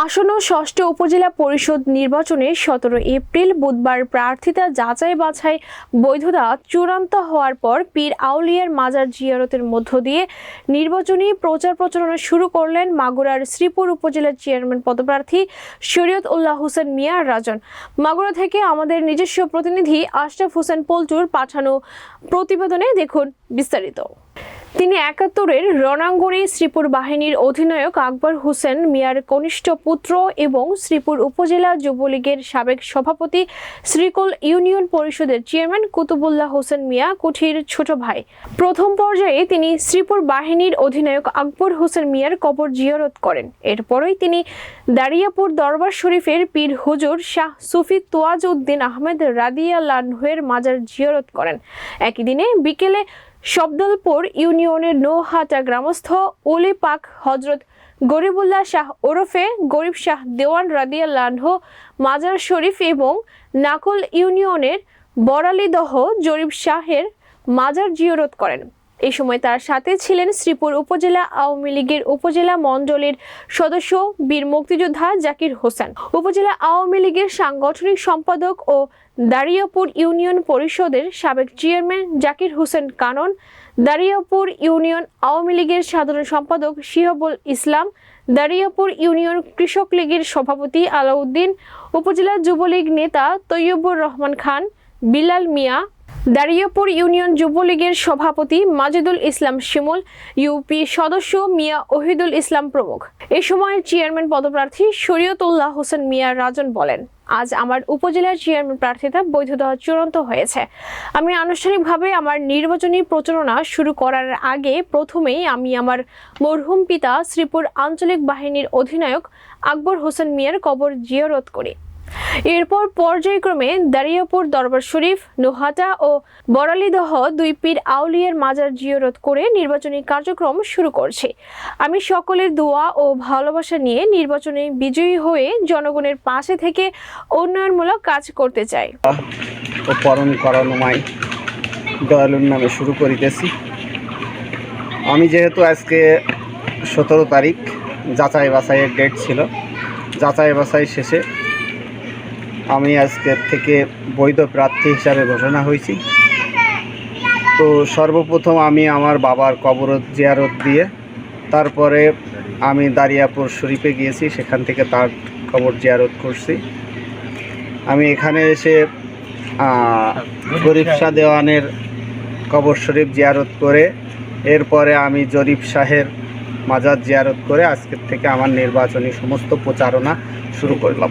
আসন্ন ষষ্ঠ উপজেলা পরিষদ নির্বাচনে সতেরো এপ্রিল বুধবার প্রার্থিতা যাচাই বাছাই বৈধতা চূড়ান্ত হওয়ার পর পীর আউলিয়ার মাজার জিয়ারতের মধ্য দিয়ে নির্বাচনী প্রচার প্রচারণা শুরু করলেন মাগুরার শ্রীপুর উপজেলার চেয়ারম্যান পদপ্রার্থী শরীয়ত উল্লাহ হোসেন মিয়া রাজন। মাগুরা থেকে আমাদের নিজস্ব প্রতিনিধি আশরাফ হোসেন পল্টুর পাঠানো প্রতিবেদনে দেখুন বিস্তারিত। তিনি একাত্তরের রণাঙ্গনে শ্রীপুর বাহিনীর অধিনায়ক আকবর হোসেন মিয়ার কনিষ্ঠ পুত্র এবং শ্রীপুর উপজেলা যুবলীগের সাবেক সভাপতি শ্রীকোল ইউনিয়ন পরিষদের চেয়ারম্যান কুতুবুল্লাহ হোসেন মিয়া, কুঠির ছোট ভাই। প্রথম পর্যায়ে তিনি শ্রীপুর বাহিনীর অধিনায়ক আকবর হোসেন মিয়ার কবর জিয়ারত করেন। এরপরই তিনি দারিয়াপুর দরবার শরীফের পীর হুজুর শাহ সুফি তোয়াজ উদ্দিন আহমেদ রাদিয়া লানহুয়ের মাজার জিয়ারত করেন। একই দিনে বিকেলে শব্দলপুর ইউনিয়নের নৌহাটা গ্রামস্থ ওলি পাক হজরত গরিবুল্লাহ শাহ ওরফে গরিব শাহ দেওয়ান রাদিয়াল্লাহ মাজার শরীফ এবং নাকল ইউনিয়নের বরালিদহ জরিব শাহের মাজার জিয়রত করেন। এই সময় তার সাথে ছিলেন শ্রীপুর উপজেলা আওয়ামী লীগের উপজেলা মণ্ডলীর সদস্য বীর মুক্তিযোদ্ধা জাকির হোসেন। উপজেলা আওয়ামী লীগের সাংগঠনিক সম্পাদক ও দারিয়াপুর ইউনিয়ন পরিষদের সাবেক চেয়ারম্যান জাকির হোসেন কানন, দারিয়াপুর ইউনিয়ন আওয়ামী লীগের সাধারণ সম্পাদক শিহাবুল ইসলাম, দারিয়াপুর ইউনিয়ন কৃষক লীগের সভাপতি আলাউদ্দিন, উপজেলা যুবলীগ নেতা তৈয়বুর রহমান খান, বিলাল মিয়া দারিয়াপুর ইউনিয়ন যুবলীগের সভাপতি মাজেদুল ইসলাম শিমুল, ইউপি সদস্য মিয়া ওহিদুল ইসলাম প্রমুখ। এ সময় চেয়ারম্যান পদপ্রার্থী শরীয়তুল্লাহ হোসেন মিয়া রাজন বলেন, আজ আমার উপজেলার চেয়ারম্যান প্রার্থিতা বৈধতা চূড়ান্ত হয়েছে। আমি আনুষ্ঠানিকভাবে আমার নির্বাচনী প্রচারণা শুরু করার আগে প্রথমেই আমি আমার মরহুম পিতা শ্রীপুর আঞ্চলিক বাহিনীর অধিনায়ক আকবর হোসেন মিয়ার কবর জিয়ারত করি। এরপর পর্যায়ক্রমে দারিয়াপুর, দরবার শরীফ, নোহাটা ও বরালিদহ দুই পীর আউলিয়ার মাজার জিয়রত করে নির্বাচনী কার্যক্রম শুরু করছি। আমি সকলের দোয়া ও ভালোবাসা নিয়ে নির্বাচনে বিজয়ী হয়ে জনগণের পাশে থেকে উন্নয়নমূলক কাজ করতে চাই। পরম নামে শুরু করিতেছি। আমি যেহেতু আজকে সতেরো তারিখ যাচাই বাছাইয়ের ডেট ছিল। যাচাই বাছাই শেষে আমি আজকের থেকে বৈধ প্রার্থী হিসাবে ঘোষণা হয়েছি। তো সর্বপ্রথম আমি আমার বাবার কবর জিয়ারত দিয়ে তারপরে আমি দারিয়াপুর শরীফে গিয়েছি, সেখান থেকে তার কবর জিয়ারত করছি। আমি এখানে এসে গরিব শাহ দেওয়ানের কবর শরীফ জিয়ারত করে, এরপরে আমি জরিফ শাহের মাজার জিয়ারত করে আজকের থেকে আমার নির্বাচনী সমস্ত প্রচারণা শুরু করলাম।